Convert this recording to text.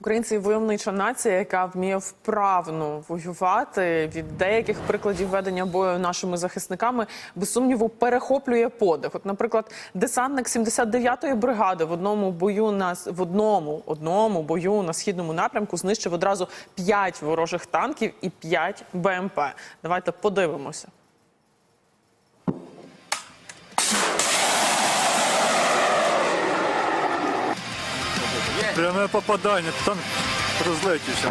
Українці войовнича нація, яка вміє вправно воювати від деяких прикладів ведення бою нашими захисниками, без сумніву перехоплює подих. От, наприклад, десантник 79-ї бригади в одному бою на в одному одному бою на східному напрямку знищив одразу 5 ворожих танків і 5 БМП. Давайте подивимося. Пряме попадання, там розлетівся.